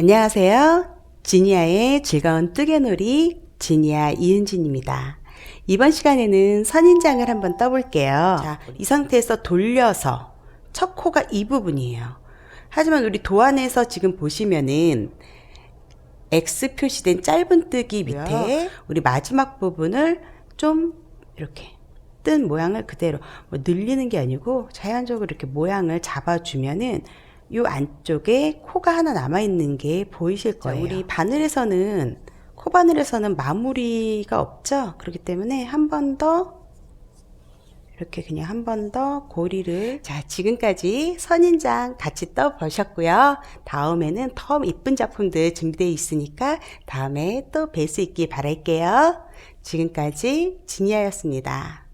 안녕하세요. 지니아의 즐거운 뜨개놀이 지니아 이은진입니다. 이번 시간에는 선인장을 한번 떠볼게요. 자, 이 상태에서 돌려서 첫 코가 이 부분이에요. 하지만 우리 도안에서 지금 보시면은 X 표시된 짧은 뜨기 밑에 우리 마지막 부분을 좀 이렇게 뜬 모양을 그대로 뭐 늘리는 게 아니고 자연적으로 이렇게 모양을 잡아주면은 요 안쪽에 코가 하나 남아 있는 게 보이실 거예요. 우리 바늘에서는 코 바늘에서는 마무리가 없죠. 그렇기 때문에 한 번 더 이렇게 그냥 한 번 더 고리를 자 지금까지 선인장 같이 떠 보셨고요. 다음에는 더 이쁜 작품들 준비되어 있으니까 다음에 또 뵐 수 있길 바랄게요. 지금까지 지니아였습니다.